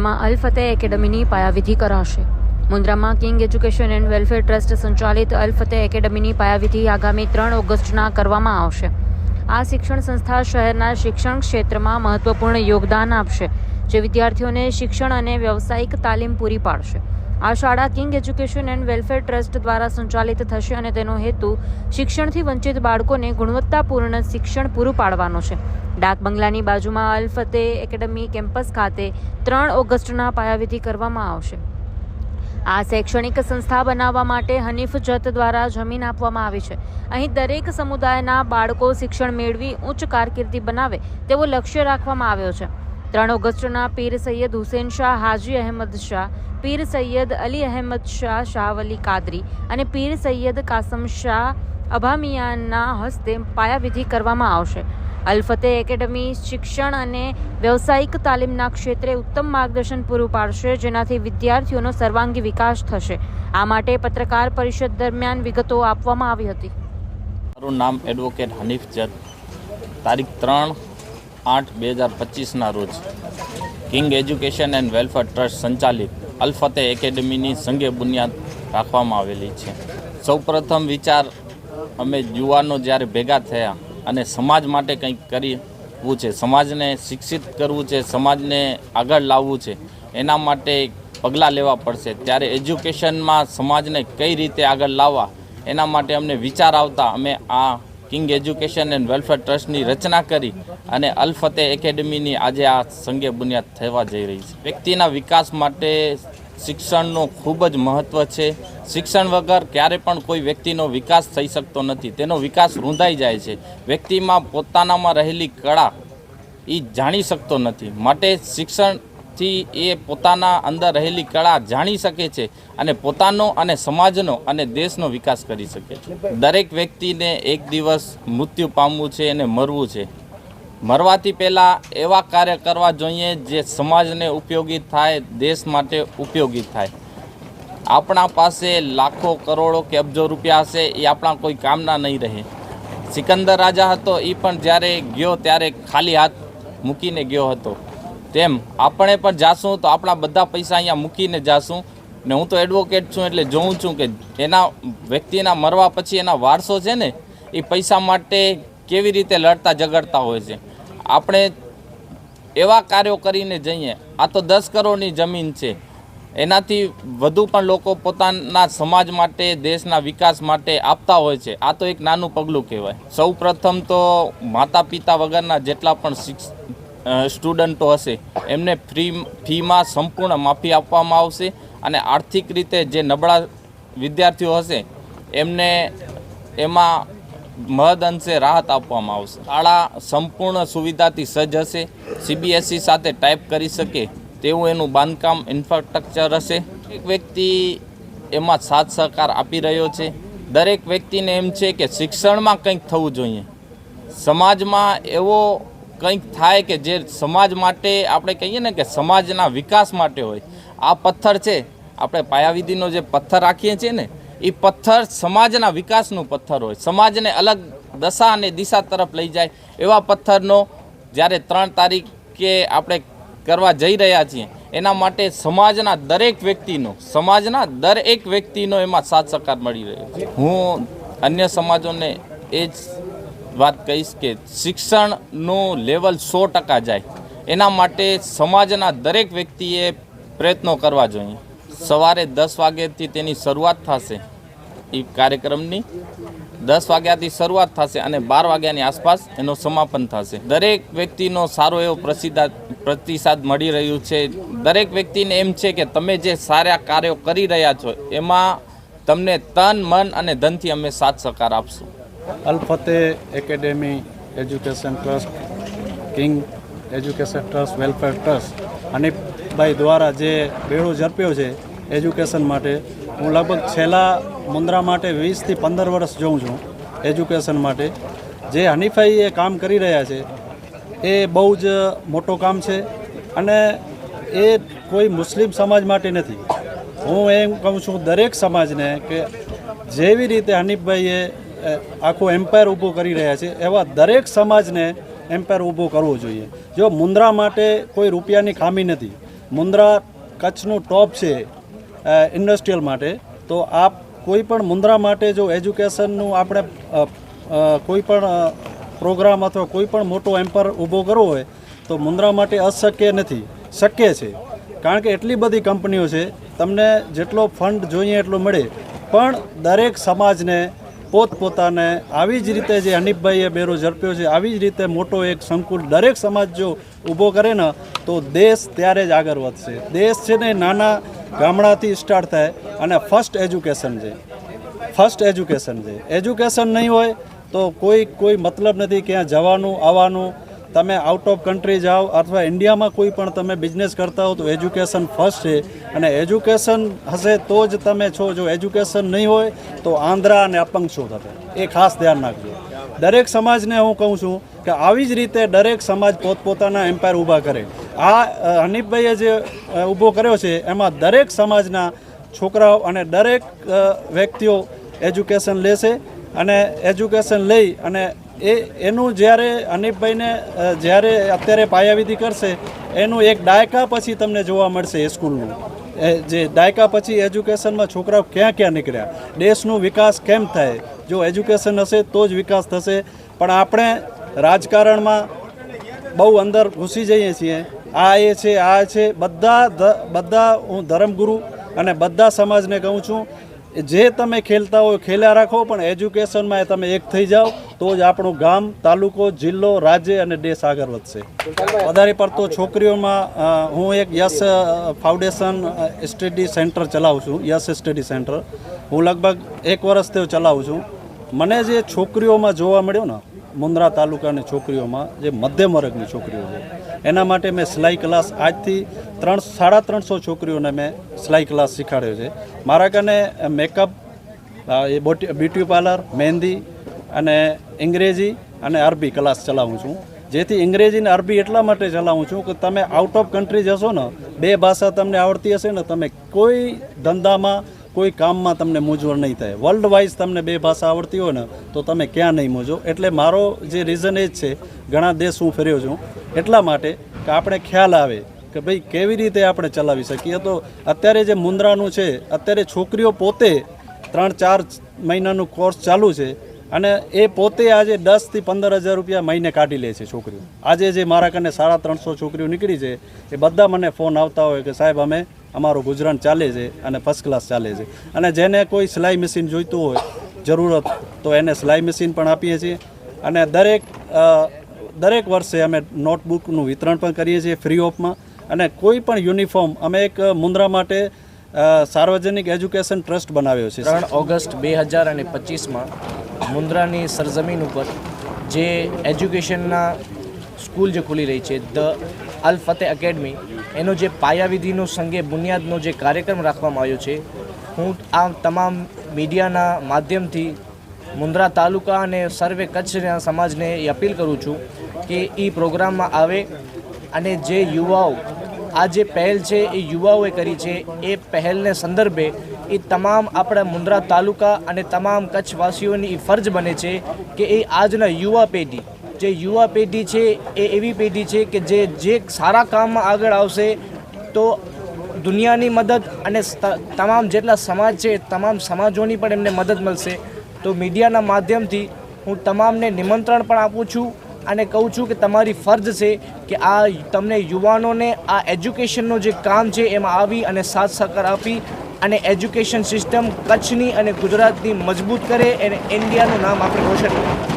મુન્દ્રામાં અલ ફતેહ એકેડમીની પાયાવિધિ કરાશે. મુન્દ્રામાં King Education and Welfare Trust સંચાલિત અલ ફતેહ એકેડમીની પાયાવિધિ આગામી ત્રણ ઓગસ્ટના કરવામાં આવશે. આ શિક્ષણ સંસ્થા શહેરના શિક્ષણ ક્ષેત્રમાં મહત્વપૂર્ણ યોગદાન આપશે, જે વિદ્યાર્થીઓને શિક્ષણ અને વ્યવસાયિક તાલીમ પૂરી પાડશે. આ શાળા King Education and Welfare Trust દ્વારા સંચાલિત થશે અને તેનો હેતુ શિક્ષણથી વંચિત બાળકોને ગુણવત્તાપૂર્ણ શિક્ષણ પૂરું પાડવાનો છે. ડાક બંગલાની બાજુમાં અલ ફતેહ એકેડમી કેમ્પસ ખાતે ત્રણ ઓગસ્ટના પાયાવિધિ કરવામાં આવશે. આ શૈક્ષણિક સંસ્થા બનાવવા માટે હનીફ જત દ્વારા જમીન આપવામાં આવી છે. અહીં દરેક સમુદાયના બાળકો શિક્ષણ મેળવી ઉચ્ચ કારકિર્દી બનાવે તેવો લક્ષ્ય રાખવામાં આવ્યો છે. ત્રણ ઓગસ્ટના પીર સૈયદ હુસેન શાહ, હાજી અહેમદ શાહ, પીર સૈયદ અલી અહેમદ શાહ શાહવલી કાદરી અને પીર સૈયદ કાસમ શાહ અભામિયાના હસ્તે પાયાવિધિ કરવામાં આવશે. અલફતે એકેડમી શિક્ષણ અને વ્યવસાયિક તાલીમના ક્ષેત્રે ઉત્તમ માર્ગદર્શન પૂરું પાડશે, જેનાથી વિદ્યાર્થીઓનો સર્વાંગી વિકાસ થશે. આ માટે પત્રકાર પરિષદ દરમિયાન વિગતો આપવામાં આવી હતી. મારું નામ એડવોકેટ હનીફ જત. તારીખ ત્રણ આઠ બે હજાર પચીસના રોજ King Education and Welfare Trust સંચાલિત અલફતે એકેડમીની સંગે બુનિયાદ રાખવામાં આવેલી છે. સૌપ્રથમ વિચાર, અમે યુવાનો જ્યારે ભેગા થયા અને સમાજ માટે કંઈક કરવું છે, સમાજને શિક્ષિત કરવું છે, સમાજને આગળ લાવવું છે, એના માટે પગલાં લેવા પડશે. ત્યારે એજ્યુકેશનમાં સમાજને કઈ રીતે આગળ લાવવા, એના માટે અમને વિચાર આવતા અમે આ કિંગ એજ્યુકેશન એન્ડ વેલફેર ટ્રસ્ટની રચના કરી અને અલફતે એકેડમીની આજે આ સંગે બુનિયાદ થવા જઈ રહી છે. વ્યક્તિના વિકાસ માટે શિક્ષણનું ખૂબ જ મહત્ત્વ છે. શિક્ષણ વગર ક્યારે પણ કોઈ વ્યક્તિનો વિકાસ થઈ શકતો નથી. તેનો વિકાસ રૂંધાઈ જાય છે. વ્યક્તિમાં પોતાનામાં રહેલી કળા એ જાણી શકતો નથી. માટે શિક્ષણથી એ પોતાના અંદર રહેલી કળા જાણી શકે છે અને પોતાનો અને સમાજનો અને દેશનો વિકાસ કરી શકે છે. દરેક વ્યક્તિને એક દિવસ મૃત્યુ પામવું છે અને મરવું છે. મરવાથી પહેલાં એવા કાર્ય કરવા જોઈએ જે સમાજને ઉપયોગી થાય, દેશ માટે ઉપયોગી થાય. આપણા પાસે લાખો કરોડો કે અબજો રૂપિયા હશે, એ આપણા કોઈ કામના નહીં રહે. સિકંદર રાજા હતો એ પણ જ્યારે ગયો ત્યારે ખાલી હાથ મૂકીને ગયો હતો. તેમ આપણે પણ જાશું તો આપણા બધા પૈસા અહીંયા મૂકીને જાશું. ને હું તો એડવોકેટ છું એટલે જોઉં છું કે એના વ્યક્તિના મરવા પછી એના વારસો છે ને, એ પૈસા માટે કેવી રીતે લડતા ઝઘડતા હોય છે. આપણે એવા કાર્યો કરીને જઈએ, આ તો દસ કરોડની જમીન છે. એનાથી વધુ પણ લોકો પોતાના સમાજ માટે, દેશના વિકાસ માટે આપતા હોય છે. આ તો એક નાનું પગલું કહેવાય. સૌ પ્રથમ તો માતા પિતા વગરના જેટલા પણ શિક્ષ સ્ટુડન્ટો હશે. એમને ફ્રી ફીમાં સંપૂર્ણ માફી આપવામાં આવશે અને આર્થિક રીતે જે નબળા વિદ્યાર્થીઓ હશે, એમને એમાં મહદ અંશે રાહત આપવામાં આવશે. શાળા સંપૂર્ણ સુવિધાથી સજ્જ હશે. સીબીએસઈ સાથે ટાઈપ કરી શકે તેવું એનું બાંધકામ ઇન્ફ્રાસ્ટ્રક્ચર હશે. એક વ્યક્તિ એમાં સાથ સહકાર આપી રહ્યો છે. દરેક વ્યક્તિને એમ છે કે શિક્ષણમાં કંઈક થવું જોઈએ. સમાજમાં એવો કંઈક થાય કે જે સમાજ માટે આપણે કહીએ ને કે સમાજના વિકાસ માટે હોય. આ પથ્થર છે. આપણે પાયાવિધિનો જે પથ્થર રાખીએ છીએ ને, એ પથ્થર સમાજના વિકાસનું પથ્થર હોય. સમાજને અલગ દશા અને દિશા તરફ લઈ જાય. એવા પથ્થરનો જ્યારે ત્રણ તારીખે આપણે કરવા જઈ રહ્યા છીએ, એના માટે સમાજના દરેક વ્યક્તિનો, સમાજના દરેક વ્યક્તિનો એમાં સાથ સહકાર મળી રહ્યો છે. હું અન્ય સમાજોને એ જ વાત કહીશ કે શિક્ષણનું લેવલ સો ટકા જાય. એના માટે સમાજના દરેક વ્યક્તિએ પ્રયત્નો કરવા જોઈએ. સવારે દસ વાગ્યાથી તેની શરૂઆત થશે એ કાર્યક્રમની. દસ વાગ્યાથી શરૂઆત થશે અને બાર વાગ્યાની આસપાસ એનું સમાપન થશે. દરેક વ્યક્તિનો સારો એવો પ્રસિદ્ધ, પ્રતિસાદ મળી રહ્યું છે. દરેક વ્યક્તિને એમ છે કે તમે જે સારા કાર્યો કરી રહ્યા છો, એમાં તમને તન, મન અને ધનથી અમે સાથ સહકાર આપશું. Al Fateh Academy Education Trust, King Education Trust, Welfare Trust હનીફભાઈ દ્વારા જે બેડો ઝડપ્યો છે એજ્યુકેશન માટે, હું લગભગ છેલ્લા મુન્દ્રા માટે વીસથી પંદર વર્ષ જોઉં છું એજ્યુકેશન માટે. જે હનીફભાઈ એ કામ કરી રહ્યા છે, એ બહુ જ મોટું કામ છે અને એ કોઈ મુસ્લિમ સમાજ માટે નથી. હું એમ કહું છું દરેક સમાજને કે જેવી રીતે હનીફભાઈએ આખું એમ્પાયર ઊભો કરી રહ્યા છે. એવા દરેક સમાજને એમ્પાયર ઊભું કરવું જોઈએ. જો મુન્દ્રા માટે કોઈ રૂપિયાની ખામી નથી મુન્દ્રા કચ્છનું ટોપ છે ઇન્ડસ્ટ્રીયલ માટે, તો આપ કોઈ પણ મુન્દ્રા માટે જો એજ્યુકેશનનું આપણે કોઈ પણ પ્રોગ્રામ અથવા કોઈ પણ મોટો એમ્પર ઊભો કરવો હોય, તો મુન્દ્રા માટે અશક્ય નથી. શક્ય છે. કારણ કે એટલી બધી કંપનીઓ છે, તમને જેટલો ફંડ જોઈએ એટલો મળે. પણ દરેક સમાજને પોતપોતાને આવી જ રીતે જે હનીફભાઈએ બેરો ઝડપ્યો છે, આવી જ રીતે મોટો એક સંકુલ દરેક સમાજ જો ઊભો કરે ને, તો દેશ ત્યારે જ આગળ વધશે. દેશ છે ને નાના ગામડાથી સ્ટાર્ટ થાય અને ફર્સ્ટ એજ્યુકેશન છે. ફર્સ્ટ એજ્યુકેશન છે. એજ્યુકેશન નહીં હોય તો કોઈ કોઈ મતલબ નથી ક્યાં જવાનું, આવવાનું તમે આઉટ ઓફ કન્ટ્રી જાઓ અથવા ઇન્ડિયામાં કોઈ પણ તમે બિઝનેસ કરતા હો તો એજ્યુકેશન ફર્સ્ટ છે. અને એજ્યુકેશન હશે તો જ તમે છો. જો એજ્યુકેશન નહીં હોય તો આંધ્રા અને અપંગ છો થશે. એ ખાસ ધ્યાન રાખજો. દરેક સમાજને હું કહું છું કે આવી જ રીતે દરેક સમાજ પોતપોતાના એમ્પાયર ઊભા કરે. આ હનીફભાઈએ જે ઊભો કર્યો છે, એમાં દરેક સમાજના છોકરાઓ અને દરેક વ્યક્તિઓ એજ્યુકેશન લેશે. અને એજ્યુકેશન લઈ અને એ, એનું જ્યારે અનિપભાઈને જ્યારે અત્યારે પાયાવિધિ કરશે, એનું એક દાયકા પછી તમને જોવા મળશે એ સ્કૂલનું. જે દાયકા પછી એજ્યુકેશનમાં છોકરાઓ ક્યાં ક્યાં નીકળ્યા? દેશનું વિકાસ કેમ થાય? જો એજ્યુકેશન હશે તો જ વિકાસ થશે. પણ આપણે રાજકારણમાં બહુ અંદર ઘૂસી જઈએ છીએ. આ એ છે, આ છે, બધા બધા હું ધર્મગુરુ અને બધા સમાજને કહું છું જે તમે ખેલતા હોય ખેલ્યા રાખો, પણ એજ્યુકેશનમાં તમે એક થઈ જાઓ, તો જ આપણું ગામ, તાલુકો, જિલ્લો, રાજ્ય અને દેશ આગળ વધશે. વધારે પડતો છોકરીઓમાં હું એક યસ ફાઉન્ડેશન સ્ટડી સેન્ટર ચલાવું છું યસ સ્ટડી સેન્ટર. હું લગભગ એક વર્ષથી ચલાવું છું. મને જે છોકરીઓમાં જોવા મળ્યો ને, મુન્દ્રા તાલુકાની છોકરીઓમાં, જે મધ્યમ વર્ગની છોકરીઓ છે, એના માટે મેં સિલાઈ ક્લાસ આજથી ત્રણ, સાડા ત્રણસો છોકરીઓને મેં સિલાઈ ક્લાસ શીખવાડ્યો છે. મારા કને મેકઅપ એ બ્યુટી પાર્લર, મહેંદી અને અંગ્રેજી અને અરબી ક્લાસ ચલાવું છું. જેથી અંગ્રેજી અને અરબી એટલા માટે ચલાવું છું કે તમે આઉટ ઓફ કન્ટ્રી જશો ને, બે ભાષા તમને આવડતી હશે ને, તમે કોઈ ધંધામાં કોઈ કામમાં તમને મૂંઝવણ નહીં થાય. વર્લ્ડ વાઇઝ તમને બે ભાષા આવડતી હોય ને, તો તમે ક્યાં નહીં મૂંઝો એટલે મારો જે રીઝન એ જ છે, ઘણા દેશ હું ફર્યો છું, એટલા માટે કે આપણે ખ્યાલ આવે કે ભાઈ કેવી રીતે આપણે ચલાવી શકીએ. તો અત્યારે જે મુન્દ્રાનું છે, અત્યારે છોકરીઓ પોતે ત્રણ, ચાર મહિનાનું કોર્સ ચાલુ છે અને એ પોતે આજે દસથી પંદર હજાર રૂપિયા મહિને કાઢી લે છે છોકરીઓ. આજે જે મારા કને સાડા ત્રણસો છોકરીઓ નીકળી છે, એ બધા મને ફોન આવતા હોય કે સાહેબ, અમે અમારું ગુજરાન ચાલે છે અને ફર્સ્ટ ક્લાસ ચાલે છે. અને જેને કોઈ સિલાઈ મશીન જોઈતું હોય, જરૂરત, તો એને સિલાઈ મશીન પણ આપીએ છીએ. અને દરેક દરેક વર્ષે અમે નોટબુકનું વિતરણ પણ કરીએ છીએ ફ્રી ઓફમાં અને કોઈ પણ યુનિફોર્મ અમે એક મુન્દ્રા માટે સાર્વજનિક એજ્યુકેશન ટ્રસ્ટ બનાવ્યો છે. ત્રણ ઓગસ્ટ બે હજાર અને પચીસમાં મુન્દ્રાની સરજમીન ઉપર જે એજ્યુકેશનના સ્કૂલ જે ખુલી રહી છે ધ અલ ફતેહ એકેડમી, એનો જે પાયાવિધિનો સંગે બુનિયાદનો જે કાર્યક્રમ રાખવામાં આવ્યો છે, હું આ તમામ મીડિયાના માધ્યમથી મુન્દ્રા તાલુકા અને સર્વે કચ્છના સમાજને એ અપીલ કરું છું કે એ પ્રોગ્રામમાં આવે અને જે યુવાઓ, આ જે પહેલ છે એ યુવાઓએ કરી છે, એ પહેલને સંદર્ભે એ તમામ આપણા મુન્દ્રા તાલુકા અને તમામ કચ્છવાસીઓની એ ફરજ બને છે કે એ આજના યુવા પેઢી જે યુવા પેઢી છે, એ એવી પેઢી છે કે જે જે સારા કામમાં આગળ આવશે, તો દુનિયાની મદદ અને તમામ જેટલા સમાજ છે, તમામ સમાજોની પણ એમને મદદ મળશે. તો મીડિયાના માધ્યમથી હું તમામને નિમંત્રણ પણ આપું છું અને કહું છું કે તમારી ફરજ છે કે આ તમને યુવાનોને આ એજ્યુકેશનનું જે કામ છે એમાં આવી અને સાથ સહકાર આપી અને એજ્યુકેશન સિસ્ટમ કચ્છની અને ગુજરાતની મજબૂત કરે અને ઇન્ડિયાનું નામ આપણે રોશન કરીએ.